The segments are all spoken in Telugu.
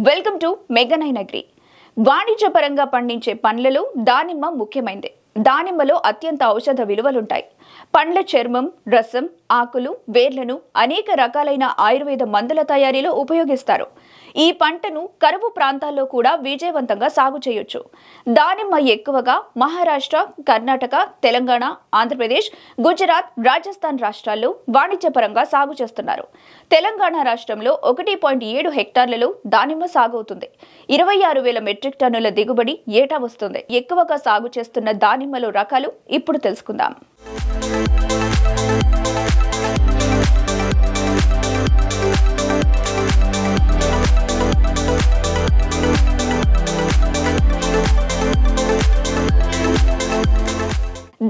వెల్కమ్ టు మెగనైన్ అగ్రి వాణిజ్యపరంగా పండించే పండ్లలో దానిమ్మ ముఖ్యమైనది దానిమ్మలో అత్యంత ఔషధ విలువలుంటాయి. పండ్ల చర్మం రసం ఆకులు వేర్లను అనేక రకాలైన ఆయుర్వేద మందుల తయారీలో ఉపయోగిస్తారు. ఈ పంటను కరువు ప్రాంతాల్లో కూడా విజయవంతంగా సాగు చేయొచ్చు. దానిమ్మ ఎక్కువగా మహారాష్ట్ర కర్ణాటక తెలంగాణ ఆంధ్రప్రదేశ్ గుజరాత్ రాజస్థాన్ రాష్ట్రాల్లో వాణిజ్యపరంగా సాగు చేస్తున్నారు. తెలంగాణ రాష్ట్రంలో ఒకటి పాయింట్ ఏడు హెక్టార్లలో దానిమ్మ సాగు అవుతుంది ఇరవై ఆరు వేల మెట్రిక్ టన్నుల దిగుబడి ఏటా వస్తుంది? ఎక్కువగా సాగు చేస్తున్న దాని దానిమ్మలో రకాలు ఇప్పుడు తెలుసుకుందాం.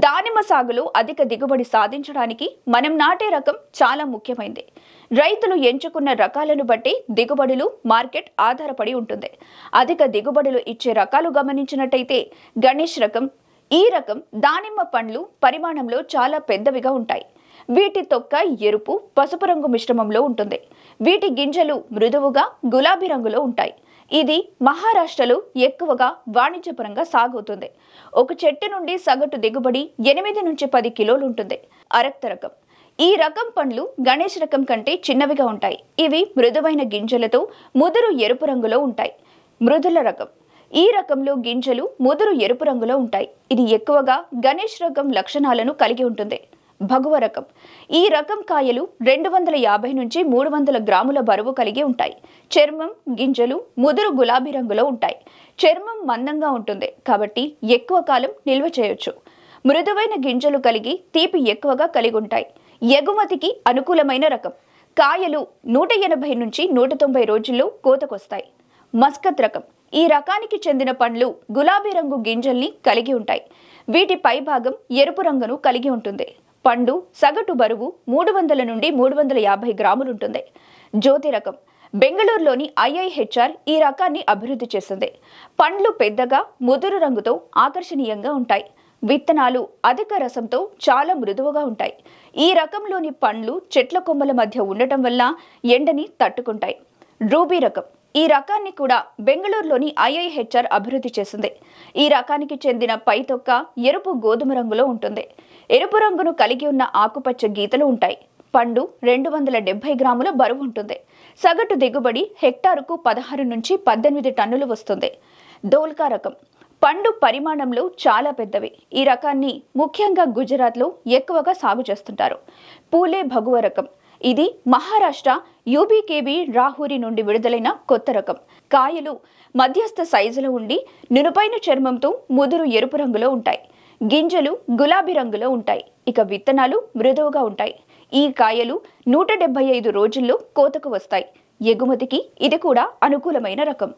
దానిమ్మ సాగులో అధిక దిగుబడి సాధించడానికి మనం నాటే రకం చాలా ముఖ్యమైంది. రైతులు ఎంచుకున్న రకాలను బట్టి దిగుబడులు మార్కెట్ ఆధారపడి ఉంటుంది. అధిక దిగుబడులు ఇచ్చే రకాలు గమనించినట్టయితే గణేష్ రకం ఈ రకం దానిమ్మ పండ్లు పరిమాణంలో చాలా పెద్దవిగా ఉంటాయి. వీటి తొక్క ఎరుపు పసుపు రంగు మిశ్రమంలో ఉంటుంది. వీటి గింజలు మృదువుగా గులాబీ రంగులో ఉంటాయి. ఇది మహారాష్ట్రలో ఎక్కువగా వాణిజ్యపరంగా సాగుతుంది. ఒక చెట్టు నుండి సగటు దిగుబడి ఎనిమిది నుంచి పది కిలోలు ఉంటుంది. అరక్త రకం. ఈ రకం పండ్లు గణేష్ రకం కంటే చిన్నవిగా ఉంటాయి. ఇవి మృదువైన గింజలతో ముదురు ఎరుపు రంగులో ఉంటాయి. మృదుల రకం. ఈ రకంలో గింజలు ముదురు ఎరుపు రంగులో ఉంటాయి. ఇది ఎక్కువగా గణేష్ రకం లక్షణాలను కలిగి ఉంటుంది. భగువ రకం. ఈ రకం కాయలు రెండు వందల యాభై నుంచి మూడు వందల గ్రాముల బరువు కలిగి ఉంటాయి. చర్మం గింజలు ముదురు గులాబీ రంగులో ఉంటాయి. చర్మం మందంగా ఉంటుంది కాబట్టి ఎక్కువ కాలం నిల్వ చేయొచ్చు. మృదువైన గింజలు కలిగి తీపి ఎక్కువగా కలిగి ఉంటాయి. ఎగుమతికి అనుకూలమైన రకం. కాయలు నూట ఎనభై నుంచి నూట తొంభై రోజుల్లో కోతకొస్తాయి. మస్కత్ రకం. ఈ రకానికి చెందిన పండ్లు గులాబీ రంగు గింజల్ని కలిగి ఉంటాయి. వీటి పైభాగం ఎరుపు రంగును కలిగి ఉంటుంది. పండు సగటు బరువు మూడు వందల నుండి మూడు వందల యాభై గ్రాములుంటుంది జ్యోతి రకం. బెంగళూరులోని ఐఐహెచ్ఆర్ ఈ రకాన్ని అభివృద్ధి చేసింది. పండ్లు పెద్దగా ముదురు రంగుతో ఆకర్షణీయంగా ఉంటాయి. విత్తనాలు అధిక రసంతో చాలా మృదువుగా ఉంటాయి. ఈ రకంలోని పండ్లు చెట్ల కొమ్మల మధ్య ఉండటం వల్ల ఎండని తట్టుకుంటాయి. రూబీ రకం. ఈ రకాన్ని కూడా బెంగళూరులోని ఐఐహెచ్ఆర్ అభివృద్ధి చేసింది. ఈ రకానికి చెందిన పై తొక్క ఎరుపు గోధుమ రంగులో ఉంటుంది. ఎరుపు రంగును కలిగి ఉన్న ఆకుపచ్చ గీతలు ఉంటాయి. పండు రెండు వందల డెబ్బై గ్రాముల బరువు ఉంటుంది. సగటు దిగుబడి హెక్టారుకు పదహారు నుంచి పద్దెనిమిది టన్నులు వస్తుంది. దోల్కా రకం. పండు పరిమాణంలో చాలా పెద్దవి. ఈ రకాన్ని ముఖ్యంగా గుజరాత్లో ఎక్కువగా సాగు చేస్తుంటారు. పూలే భగువ రకం. ఇది మహారాష్ట్ర యూబీకేబీ రాహూరి నుండి విడుదలైన కొత్త రకం. కాయలు మధ్యస్థ సైజులో ఉండి నునుపైన చర్మంతో ముదురు ఎరుపు రంగులో ఉంటాయి. గింజలు గులాబీ రంగులో ఉంటాయి. ఇక విత్తనాలు మృదువుగా ఉంటాయి. ఈ కాయలు నూట డెబ్బై ఐదు రోజుల్లో కోతకు వస్తాయి. ఎగుమతికి ఇది కూడా అనుకూలమైన రకం.